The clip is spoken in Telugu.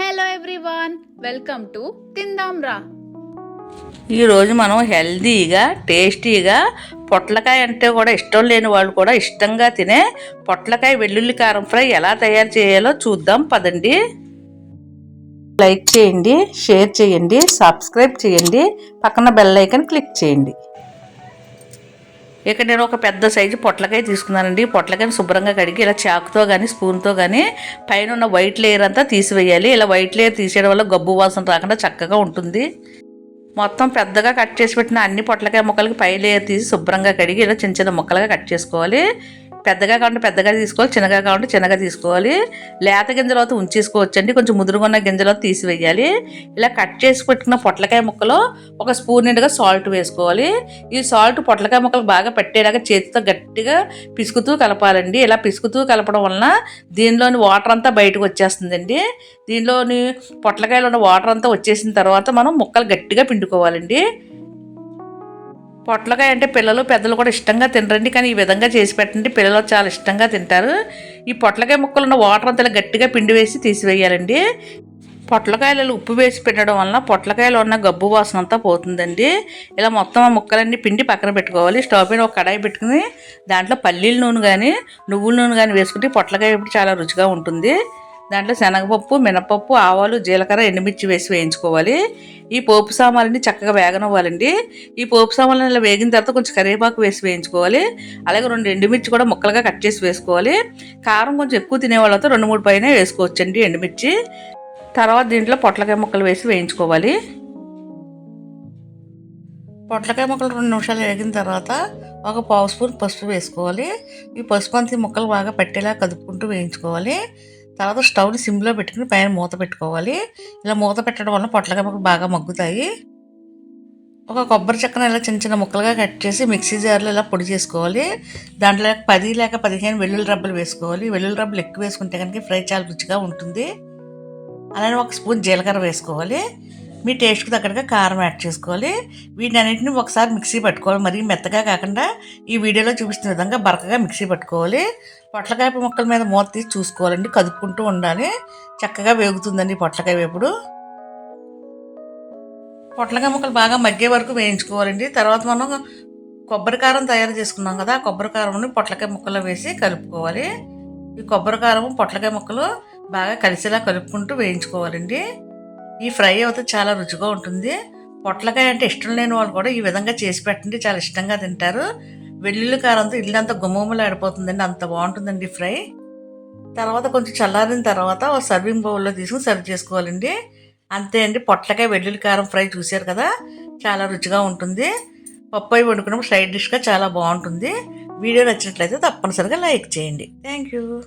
హలో ఎవ్రీవన్ వెల్కమ్ టు తిందాం రా ఈరోజు మనం హెల్తీగా టేస్టీగా పొట్లకాయ అంటే కూడా ఇష్టం లేని వాళ్ళు కూడా ఇష్టంగా తినే పొట్లకాయ వెల్లుల్లి కారం ఫ్రై ఎలా తయారు చేయాలో చూద్దాం పదండి. లైక్ చేయండి షేర్ చేయండి సబ్స్క్రైబ్ చేయండి పక్కన బెల్ ఐకన్ క్లిక్ చేయండి. ఇక నేను ఒక పెద్ద సైజు పొట్లకాయ తీసుకున్నానండి. పొట్లకాయని శుభ్రంగా కడిగి ఇలా చాకుతో కానీ స్పూన్తో కానీ పైన ఉన్న వైట్ లేయర్ అంతా తీసివేయాలి. ఇలా వైట్ లేయర్ తీసేయడం వల్ల గబ్బు వాసన రాకుండా చక్కగా ఉంటుంది. మొత్తం పెద్దగా కట్ చేసి పెట్టిన అన్ని పొట్లకాయ ముక్కలకి పై లేయర్ తీసి శుభ్రంగా కడిగి ఇలా చిన్న చిన్న ముక్కలుగా కట్ చేసుకోవాలి. పెద్దగా కావాలంటే పెద్దగా తీసుకోవాలి చిన్నగా కావాలంటే చిన్నగా తీసుకోవాలి. లేత గింజలు అయితే ఉంచేసుకోవచ్చండి. కొంచెం ముదురుగున్న గింజలు తీసివేయాలి. ఇలా కట్ చేసి పెట్టుకున్న పొట్లకాయ ముక్కలో ఒక స్పూన్ నిండుగా సాల్ట్ వేసుకోవాలి. ఈ సాల్ట్ పొట్లకాయ ముక్కలు బాగా పెట్టేలాగా చేతితో గట్టిగా పిసుకుతూ కలపాలండి. ఇలా పిసుకుతూ కలపడం వలన దీనిలోని వాటర్ అంతా బయటకు వచ్చేస్తుందండి. దీనిలోని పొట్లకాయలో ఉన్న వాటర్ అంతా వచ్చేసిన తర్వాత మనం ముక్కలు గట్టిగా పిండుకోవాలండి. పొట్లకాయ అంటే పిల్లలు పెద్దలు కూడా ఇష్టంగా తినరండి. కానీ ఈ విధంగా చేసి పెట్టండి. పిల్లలు చాలా ఇష్టంగా తింటారు. ఈ పొట్లకాయ ముక్కలు ఉన్న వాటర్ అంతా గట్టిగా పిండి వేసి తీసివేయాలండి. పొట్లకాయలలో ఉప్పు వేసి పెట్టడం వలన పొట్లకాయలో ఉన్న గబ్బు వాసన అంతా పోతుందండి. ఇలా మొత్తం ఆ ముక్కలన్నీ పిండి పక్కన పెట్టుకోవాలి. స్టవ్ పైన ఒక కడాయి పెట్టుకుని దాంట్లో పల్లీల నూనె కానీ నువ్వుల నూనె కానీ వేసుకుంటే పొట్లకాయ ఇప్పుడు చాలా రుచిగా ఉంటుంది. దాంట్లో శనగపప్పు మినపప్పు ఆవాలు జీలకర్ర ఎండుమిర్చి వేసి వేయించుకోవాలి. ఈ పోపు సామాన్ని చక్కగా వేగనవ్వాలండి. ఈ పోపు సామాన్లు ఇలా వేగిన తర్వాత కొంచెం కరివేపాకు వేసి వేయించుకోవాలి. అలాగే రెండు ఎండుమిర్చి కూడా ముక్కలుగా కట్ చేసి వేసుకోవాలి. కారం కొంచెం ఎక్కువ తినే వాళ్ళతో రెండు మూడు పైన వేసుకోవచ్చండి ఎండుమిర్చి. తర్వాత దీంట్లో పొట్లకాయ ముక్కలు వేసి వేయించుకోవాలి. పొట్లకాయ ముక్కలు రెండు నిమిషాలు వేగిన తర్వాత ఒక పావు స్పూన్ పసుపు వేసుకోవాలి. ఈ పసుపు అంతా ముక్కలు బాగా పట్టేలా కదుపుకుంటూ వేయించుకోవాలి. తర్వాత స్టవ్ని సిమ్లో పెట్టుకుని పైన మూత పెట్టుకోవాలి. ఇలా మూత పెట్టడం వల్ల పొట్లకాయ బాగా మగ్గుతాయి. ఒక కొబ్బరి చెక్కను ఇలా చిన్న చిన్న ముక్కలుగా కట్ చేసి మిక్సీ జార్లో ఇలా పొడి చేసుకోవాలి. దాంట్లో పది లేక పదిహేను వెల్లుల్లి రబ్బలు వేసుకోవాలి. వెల్లుల్లి రబ్బలు ఎక్కువ వేసుకుంటే కనుక ఫ్రై చాలా రుచిగా ఉంటుంది. అలానే ఒక స్పూన్ జీలకర్ర వేసుకోవాలి. మీ టేస్ట్కి తగ్గట్టుగా కారం యాడ్ చేసుకోవాలి. వీటన్నిటిని ఒకసారి మిక్సీ పట్టుకోవాలి. మరీ మెత్తగా కాకుండా ఈ వీడియోలో చూపిస్తున్న విధంగా బరకగా మిక్సీ పట్టుకోవాలి. పొట్లకాయ ముక్కల మీద మూత తీసి చూసుకోవాలండి. కదుపుకుంటూ ఉండాలి. చక్కగా వేగుతుందండి పొట్లకాయ వేపుడు. పొట్లకాయ ముక్కలు బాగా మగ్గే వరకు వేయించుకోవాలండి. తర్వాత మనం కొబ్బరి కారం తయారు చేసుకున్నాం కదా ఆ కొబ్బరి పొట్లకాయ ముక్కలు వేసి కలుపుకోవాలి. ఈ కొబ్బరి కారం పొట్లకాయ ముక్కలు బాగా కలిసేలా కలుపుకుంటూ వేయించుకోవాలండి. ఈ ఫ్రై అయితే చాలా రుచిగా ఉంటుంది. పొట్లకాయ అంటే ఇష్టం లేని వాళ్ళు కూడా ఈ విధంగా చేసి పెట్టండి. చాలా ఇష్టంగా తింటారు. వెల్లుల్లి కారంతో ఇల్లంతా గుమ్మములు ఆడిపోతుందండి. అంత బాగుంటుందండి ఫ్రై. తర్వాత కొంచెం చల్లారిన తర్వాత ఒక సర్వింగ్ బౌల్లో తీసుకుని సర్వ్ చేసుకోవాలండి. అంతే అండి. పొట్లకాయ వెల్లుల్లి కారం ఫ్రై చూశారు కదా. చాలా రుచిగా ఉంటుంది. పప్పు అయి వండుకున్నప్పుడు సైడ్ డిష్గా చాలా బాగుంటుంది. వీడియో నచ్చినట్లయితే తప్పనిసరిగా లైక్ చేయండి. Thank you.